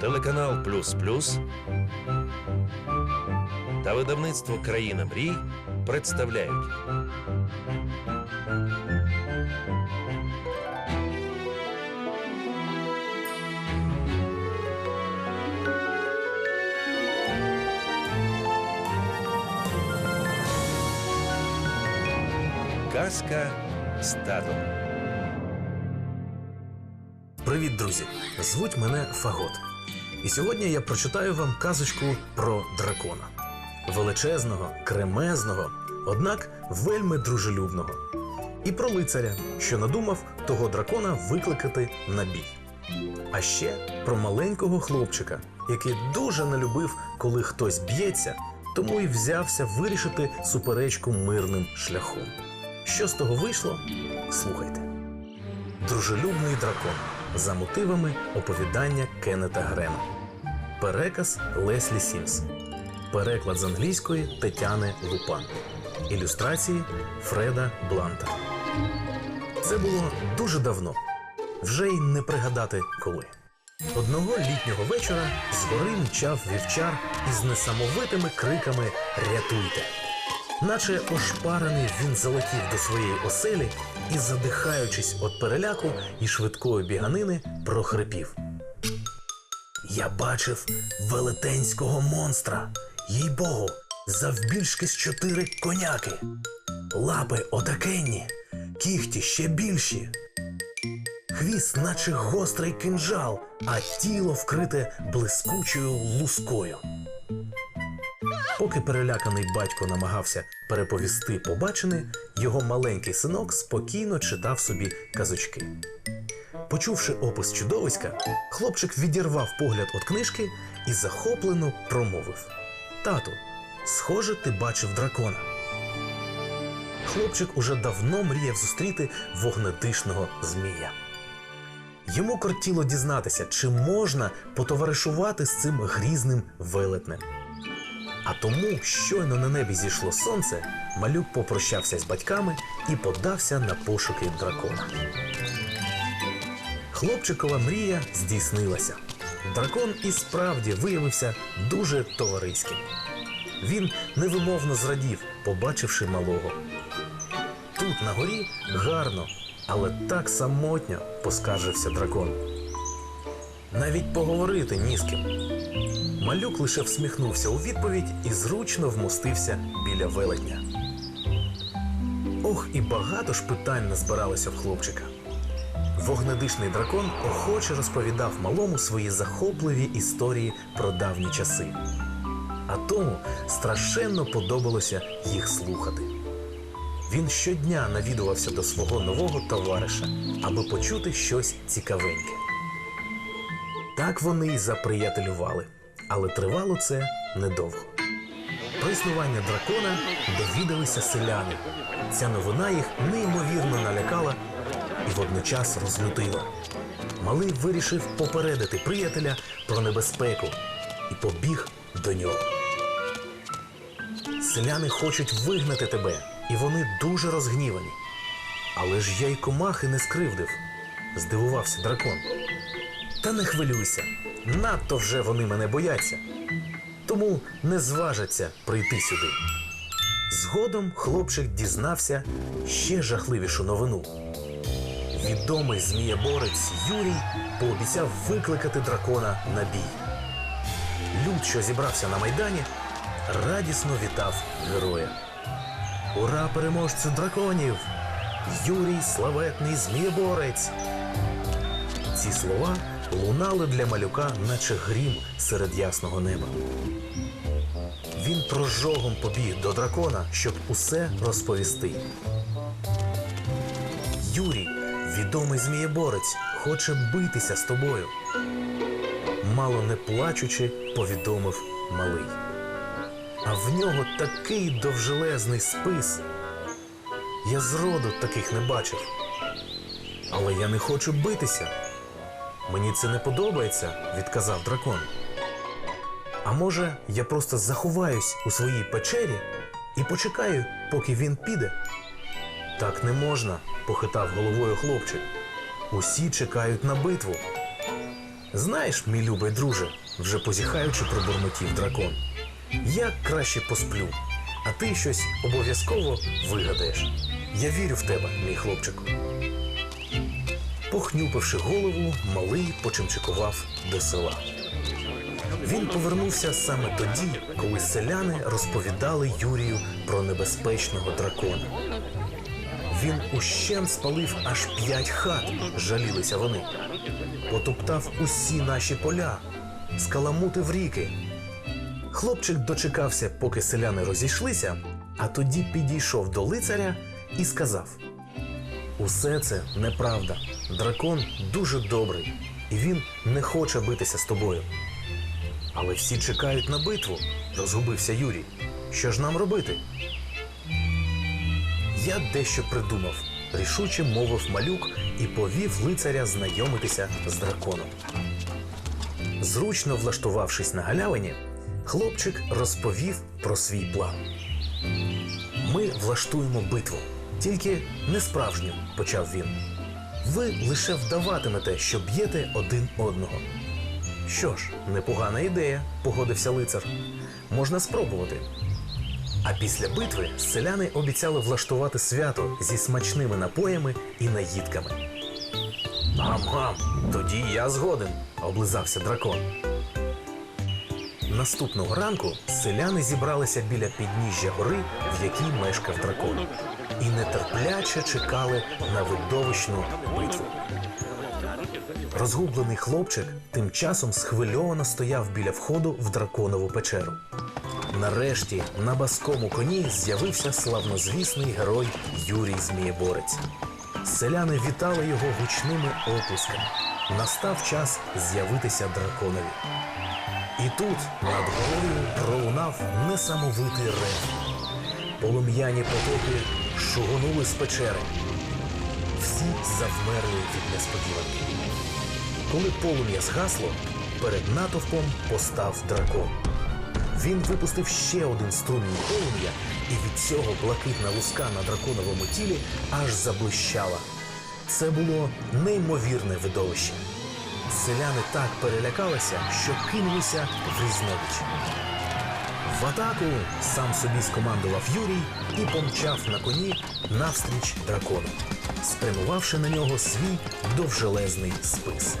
Телеканал Плюс Плюс та видавництво Країна мрій представляють Казка з татом. Привіт, друзі! Звуть мене Фагот. І сьогодні я прочитаю вам казочку про дракона. Величезного, кремезного, однак вельми дружелюбного. І про лицаря, що надумав того дракона викликати на бій. А ще про маленького хлопчика, який дуже не любив, коли хтось б'ється, тому і взявся вирішити суперечку мирним шляхом. Що з того вийшло? Слухайте. Дружелюбний дракон за мотивами оповідання Кеннета Грена. Переказ Леслі Сімс. Переклад з англійської Тетяни Лупан. Ілюстрації Фреда Бланта. Це було дуже давно. Вже й не пригадати коли. Одного літнього вечора з гори мчав вівчар із несамовитими криками Рятуйте! Наче ошпарений він залетів до своєї оселі і, задихаючись від переляку і швидкої біганини, прохрипів. Я бачив велетенського монстра, їй богу, завбільшки з чотири коняки. Лапи отакенні, кіхті ще більші. Хвіст, наче гострий кинжал, а тіло вкрите блискучою лускою. Поки переляканий батько намагався переповісти побачене, його маленький синок спокійно читав собі казочки. Почувши опис чудовиська, хлопчик відірвав погляд від книжки і захоплено промовив: Тату, схоже, ти бачив дракона. Хлопчик уже давно мріяв зустріти вогнедишного змія. Йому кортіло дізнатися, чи можна потоваришувати з цим грізним велетнем. А тому, щойно на небі зійшло сонце, малюк попрощався з батьками і подався на пошуки дракона. Хлопчикова мрія здійснилася. Дракон і справді виявився дуже товариським. Він невимовно зрадів, побачивши малого. Тут на горі гарно, але так самотньо, поскаржився дракон. Навіть поговорити ні з ким. Малюк лише всміхнувся у відповідь і зручно вмостився біля велетня. Ох, і багато ж питань назбиралося в хлопчика. Вогнедишний дракон охоче розповідав малому свої захопливі історії про давні часи. А тому страшенно подобалося їх слухати. Він щодня навідувався до свого нового товариша, аби почути щось цікавеньке. Так вони й заприятелювали, але тривало це недовго. Про існування дракона довідалися селяни. Ця новина їх неймовірно налякала і водночас розлютила. Малий вирішив попередити приятеля про небезпеку і побіг до нього. Селяни хочуть вигнати тебе, і вони дуже розгнівані. Але ж я й комахи не скривдив, здивувався дракон. Та не хвилюйся, надто вже вони мене бояться, тому не зважаться прийти сюди. Згодом хлопчик дізнався ще жахливішу новину. Відомий змієборець Юрій пообіцяв викликати дракона на бій. Люд, що зібрався на майдані, радісно вітав героя. Ура переможцю драконів! Юрій славетний змієборець! Ці слова лунали для малюка, наче грім серед ясного неба. Він прожогом побіг до дракона, щоб усе розповісти. Юрій, відомий змієборець, хоче битися з тобою. Мало не плачучи, повідомив малий. А в нього такий довжелезний спис. Я зроду таких не бачив. Але я не хочу битися. Мені це не подобається, відказав дракон. А може, я просто заховаюсь у своїй печері і почекаю, поки він піде? Так не можна, похитав головою хлопчик. Усі чекають на битву. Знаєш, мій любий друже, вже позіхаючи пробурмотів дракон. Я краще посплю, а ти щось обов'язково вигадаєш. Я вірю в тебе, мій хлопчику. Похнюпивши голову, малий почимчикував до села. Він повернувся саме тоді, коли селяни розповідали Юрію про небезпечного дракона. Він ущен спалив аж п'ять хат, жалілися вони. Потоптав усі наші поля, скаламутив ріки. Хлопчик дочекався, поки селяни розійшлися, а тоді підійшов до лицаря і сказав: Усе це неправда. Дракон дуже добрий, і він не хоче битися з тобою. Але всі чекають на битву, розгубився Юрій. Що ж нам робити? Я дещо придумав, рішуче мовив малюк і повів лицаря знайомитися з драконом. Зручно влаштувавшись на галявині, хлопчик розповів про свій план. Ми влаштуємо битву, тільки не справжню, почав він. Ви лише вдаватимете, що б'єте один одного. Що ж, непогана ідея, погодився лицар. Можна спробувати. А після битви селяни обіцяли влаштувати свято зі смачними напоями і наїдками. Гам-гам, тоді я згоден, облизався дракон. Наступного ранку селяни зібралися біля підніжжя гори, в якій мешкав дракон, і нетерпляче чекали на видовищну битву. Розгублений хлопчик тим часом схвильовано стояв біля входу в драконову печеру. Нарешті на баскому коні з'явився славнозвісний герой Юрій Змієборець. Селяни вітали його гучними оплесками. Настав час з'явитися драконові. І тут над горою пролунав несамовитий рев. Полум'яні потоки шугонули з печери. Всі завмерли від несподіванки. Коли полум'я згасло, перед натовпом постав дракон. Він випустив ще один струмінь полум'я, і від цього блакитна луска на драконовому тілі аж заблищала. Це було неймовірне видовище. Селяни так перелякалися, що кинулися в різнович. В атаку сам собі скомандував Юрій і помчав на коні навстріч дракону, спрямувавши на нього свій довжелезний спис.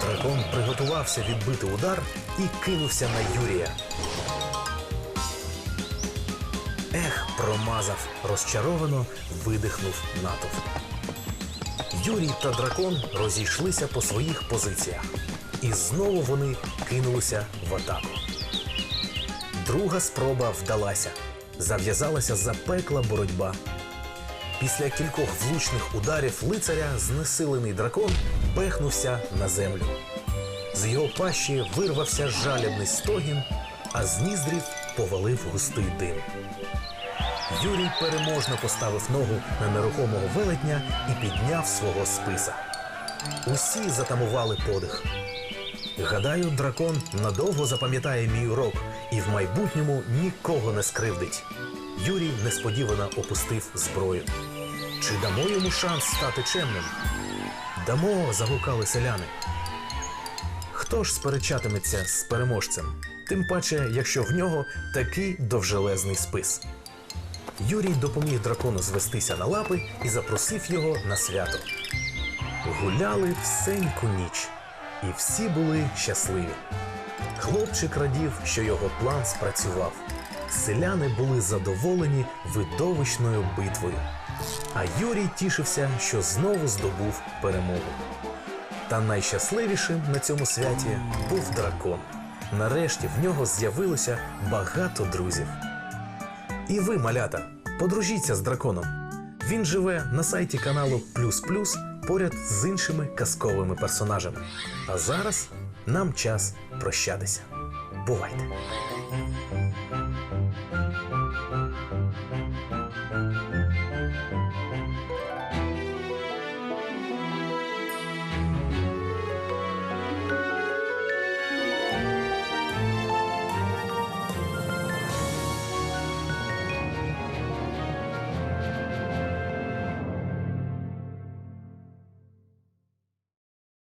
Дракон приготувався відбити удар і кинувся на Юрія. Ех, промазав, розчаровано видихнув натовп. Юрій та дракон розійшлися по своїх позиціях, і знову вони кинулися в атаку. Друга спроба вдалася. Зав'язалася запекла боротьба. Після кількох влучних ударів лицаря знесилений дракон пехнувся на землю. З його пащі вирвався жалібний стогін, а з ніздрів повалив густий дим. Юрій переможно поставив ногу на нерухомого велетня і підняв свого списа. Усі затамували подих. Гадаю, дракон надовго запам'ятає мій урок і в майбутньому нікого не скривдить. Юрій несподівано опустив зброю. Чи дамо йому шанс стати чемним? Дамо, загукали селяни. Хто ж сперечатиметься з переможцем? Тим паче, якщо в нього такий довжелезний спис. Юрій допоміг дракону звестися на лапи і запросив його на свято. Гуляли всеньку ніч, і всі були щасливі. Хлопчик радів, що його план спрацював. Селяни були задоволені видовищною битвою. А Юрій тішився, що знову здобув перемогу. Та найщасливішим на цьому святі був дракон. Нарешті в нього з'явилося багато друзів. І ви, малята, подружіться з драконом. Він живе на сайті каналу Плюс Плюс поряд з іншими казковими персонажами. А зараз нам час прощатися. Бувайте!